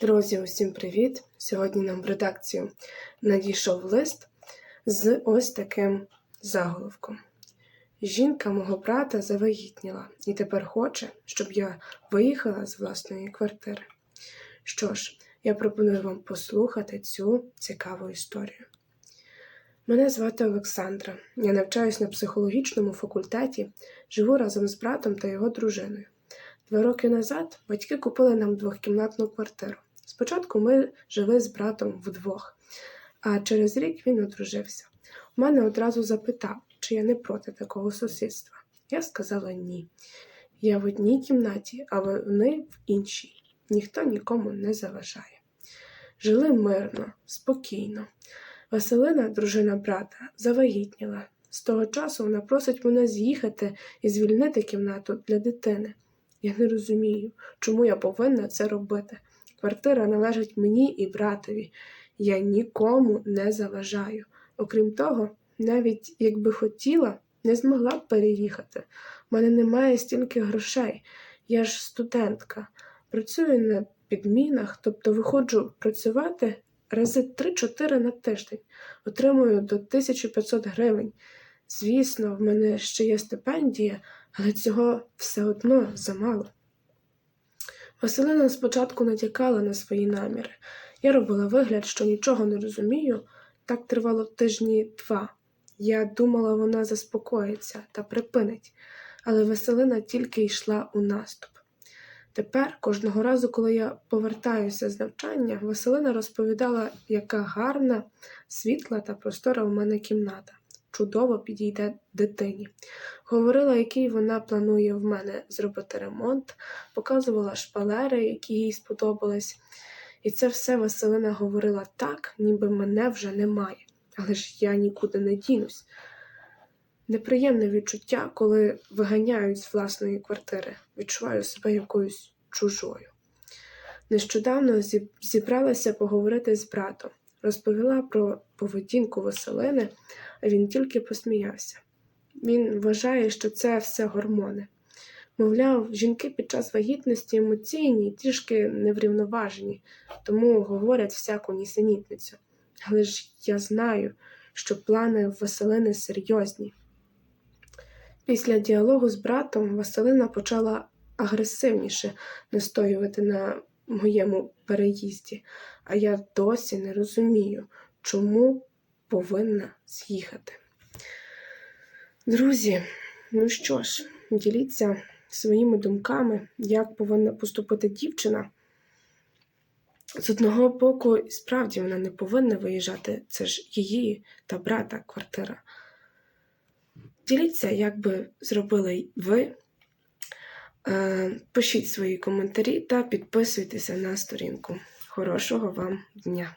Друзі, усім привіт! Сьогодні нам в редакцію надійшов лист з ось таким заголовком. Жінка мого брата завагітніла і тепер хоче, щоб я виїхала з власної квартири. Що ж, я пропоную вам послухати цю цікаву історію. Мене звати Олександра. Я навчаюсь на психологічному факультеті, живу разом з братом та його дружиною. Два роки назад батьки купили нам двохкімнатну квартиру. Спочатку ми жили з братом вдвох, а через рік він одружився. У мене одразу запитав, чи я не проти такого сусідства. Я сказала ні. Я в одній кімнаті, а вони в іншій. Ніхто нікому не заважає. Жили мирно, спокійно. Василина, дружина брата, завагітніла. З того часу вона просить мене з'їхати і звільнити кімнату для дитини. Я не розумію, чому я повинна це робити. Квартира належить мені і братові. Я нікому не заважаю. Окрім того, навіть якби хотіла, не змогла б переїхати. У мене немає стільки грошей. Я ж студентка. Працюю на підмінах, тобто виходжу працювати рази 3-4 на тиждень. Отримую до 1500 гривень. Звісно, в мене ще є стипендія, але цього все одно замало. Василина спочатку натякала на свої наміри. Я робила вигляд, що нічого не розумію. Так тривало тижні два. Я думала, вона заспокоїться та припинить, але Василина тільки йшла у наступ. Тепер, кожного разу, коли я повертаюся з навчання, Василина розповідала, яка гарна, світла та простора у мене кімната. Чудово підійде дитині. Говорила, який вона планує в мене зробити ремонт, показувала шпалери, які їй сподобались. І це все Василина говорила так, ніби мене вже немає. Але ж я нікуди не дінусь. Неприємне відчуття, коли виганяють з власної квартири, відчуваю себе якоюсь чужою. Нещодавно зібралася поговорити з братом, розповіла про поведінку Василини, а він тільки посміявся. Він вважає, що це все гормони. Мовляв, жінки під час вагітності емоційні, трішки неврівноважені, тому говорять всяку нісенітницю. Але ж я знаю, що плани Василини серйозні. Після діалогу з братом Василина почала агресивніше настоювати на моєму переїзді, а я досі не розумію, чому повинна з'їхати. Друзі, ну що ж, діліться своїми думками, як повинна поступити дівчина. З одного боку, справді вона не повинна виїжджати, це ж її та брата квартира. Діліться, як би зробили ви. Е, пишіть свої коментарі та підписуйтеся на сторінку. Хорошого вам дня!